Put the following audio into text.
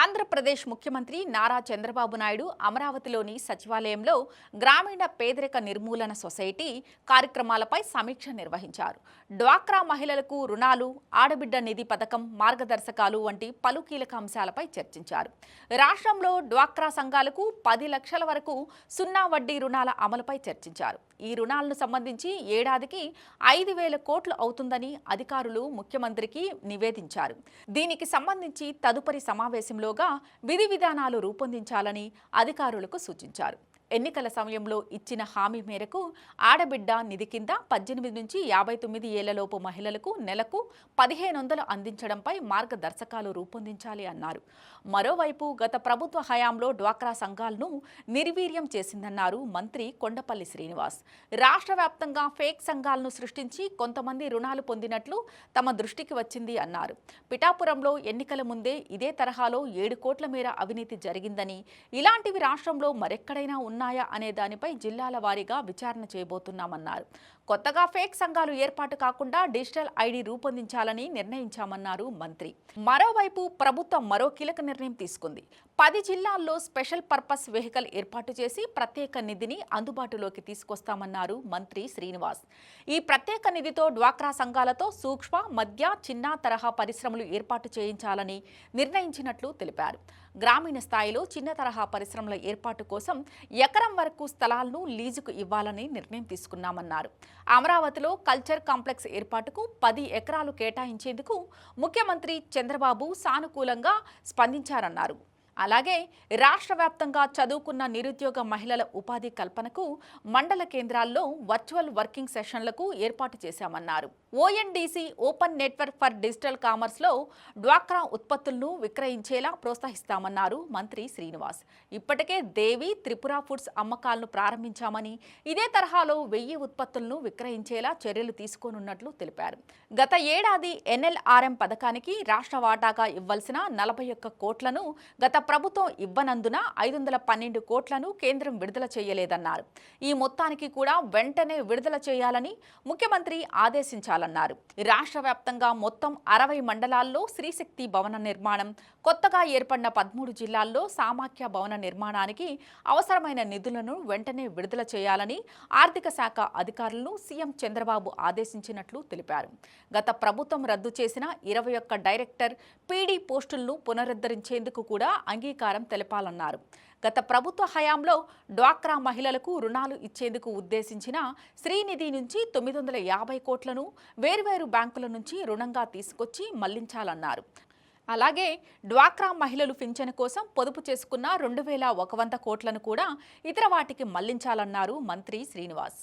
ఆంధ్రప్రదేశ్ ముఖ్యమంత్రి నారా చంద్రబాబు నాయుడు అమరావతిలోని సచివాలయంలో గ్రామీణ పేదరిక నిర్మూలన సొసైటీ కార్యక్రమాలపై సమీక్ష నిర్వహించారు. డ్వాక్రా మహిళలకు రుణాలు ఆడబిడ్డ నిధి పథకం మార్గదర్శకాలు వంటి పలు కీలక అంశాలపై చర్చించారు. రాష్ట్రంలో డ్వాక్రా సంఘాలకు పది లక్షల వరకు సున్నా వడ్డీ రుణాల అమలుపై చర్చించారు. ఈ రుణాలను సంబంధించి ఏడాదికి ఐదు వేల కోట్లు అవుతుందని అధికారులు ముఖ్యమంత్రికి నివేదించారు. దీనికి సంబంధించి తదుపరి సమావేశంలో సమావేశంలోగా విధి విధానాలు రూపొందించాలని అధికారులకు సూచించారు. ఎన్నికల సమయంలో ఇచ్చిన హామీ మేరకు ఆడబిడ్డ నిధి కింద పద్దెనిమిది నుంచి యాభై తొమ్మిది ఏళ్ళలోపు మహిళలకు నెలకు పదిహేను వందలు అందించడంపై మార్గదర్శకాలు రూపొందించాలి అన్నారు. మరోవైపు గత ప్రభుత్వ హయాంలో డ్వాక్రా సంఘాలను నిర్వీర్యం చేసిందన్నారు మంత్రి కొండపల్లి శ్రీనివాస్. రాష్ట్ర వ్యాప్తంగా ఫేక్ సంఘాలను సృష్టించి కొంతమంది రుణాలు పొందినట్లు తమ దృష్టికి వచ్చింది అన్నారు. పిఠాపురంలో ఎన్నికల ముందే ఇదే తరహాలో ఏడు కోట్ల మేర అవినీతి జరిగిందని ఇలాంటివి రాష్ట్రంలో మరెక్కడైనా ఉన్నాయా అనే దానిపై జిల్లాల వారీగా విచారణ చేయబోతున్నామన్నారు. కొత్తగా ఫేక్ సంఘాలు ఏర్పాటు కాకుండా డిజిటల్ ఐడి రూపొందించాలని నిర్ణయించామన్నారు మంత్రి. మరోవైపు ప్రభుత్వం మరో కీలక నిర్ణయం తీసుకుంది. పది జిల్లాల్లో స్పెషల్ పర్పస్ వెహికల్ ఏర్పాటు చేసి ప్రత్యేక నిధిని అందుబాటులోకి తీసుకొస్తామన్నారు మంత్రి శ్రీనివాస్. ఈ ప్రత్యేక నిధితో డ్వాక్రా సంఘాలతో సూక్ష్మ మధ్య చిన్న తరహా పరిశ్రమలు ఏర్పాటు చేయించాలని నిర్ణయించినట్లు తెలిపారు. గ్రామీణ స్థాయిలో చిన్న తరహా పరిశ్రమల ఏర్పాటు కోసం ఎకరం వరకు స్థలాలను లీజుకు ఇవ్వాలని నిర్ణయం తీసుకున్నామన్నారు. అమరావతిలో కల్చర్ కాంప్లెక్స్ ఏర్పాటుకు పది ఎకరాలు కేటాయించేందుకు ముఖ్యమంత్రి చంద్రబాబు సానుకూలంగా స్పందించారన్నారు. అలాగే రాష్ట్ర వ్యాప్తంగా చదువుకున్న నిరుద్యోగ మహిళల ఉపాధి కల్పనకు మండల కేంద్రాల్లో వర్చువల్ వర్కింగ్ సెషన్లకు ఏర్పాటు చేశామన్నారు. ONDC open network for digital కామర్స్లో డ్వాక్రా ఉత్పత్తులను విక్రయించేలా ప్రోత్సహిస్తామన్నారు మంత్రి శ్రీనివాస్. ఇప్పటికే దేవి త్రిపుర ఫుడ్స్ అమ్మకాలను ప్రారంభించామని ఇదే తరహాలో వెయ్యి ఉత్పత్తులను విక్రయించేలా చర్యలు తీసుకోనున్నట్లు తెలిపారు. గత ఏడాది ఎన్ఎల్ఆర్ఎం పథకానికి రాష్ట్ర వాటాగా ఇవ్వాల్సిన నలభై ఒక్క కోట్లను గత ప్రభుత్వం ఇవ్వనందున ఐదు వందల పన్నెండు కోట్లను కేంద్రం విడుదల చేయలేదన్నారు. ఈ మొత్తానికి కూడా వెంటనే విడుదల చేయాలని ముఖ్యమంత్రి ఆదేశించాలన్నారు. రాష్ట్ర వ్యాప్తంగా మొత్తం అరవై మండలాల్లో శ్రీశక్తి భవన నిర్మాణం కొత్తగా ఏర్పడిన పదమూడు జిల్లాల్లో సామాఖ్య భవన నిర్మాణానికి అవసరమైన నిధులను వెంటనే విడుదల చేయాలని ఆర్థిక శాఖ అధికారులను సీఎం చంద్రబాబు ఆదేశించినట్లు తెలిపారు. గత ప్రభుత్వం రద్దు చేసిన ఇరవై ఒక్క డైరెక్టర్ పీడీ పోస్టులను పునరుద్ధరించేందుకు కూడా అంగీకారం తెలపాలన్నారు. గత ప్రభుత్వ హయాంలో డ్వాక్రా మహిళలకు రుణాలు ఇచ్చేందుకు ఉద్దేశించిన శ్రీనిధి నుంచి తొమ్మిది వందల యాభై కోట్లను వేర్వేరు బ్యాంకుల నుంచి రుణంగా తీసుకొచ్చి మళ్ళించాలన్నారు. అలాగే డ్వాక్రా మహిళలు పింఛను కోసం పొదుపు చేసుకున్న రెండు వేల ఒక వంద కోట్లను కూడా ఇతర వాటికి మళ్ళించాలన్నారు మంత్రి శ్రీనివాస్.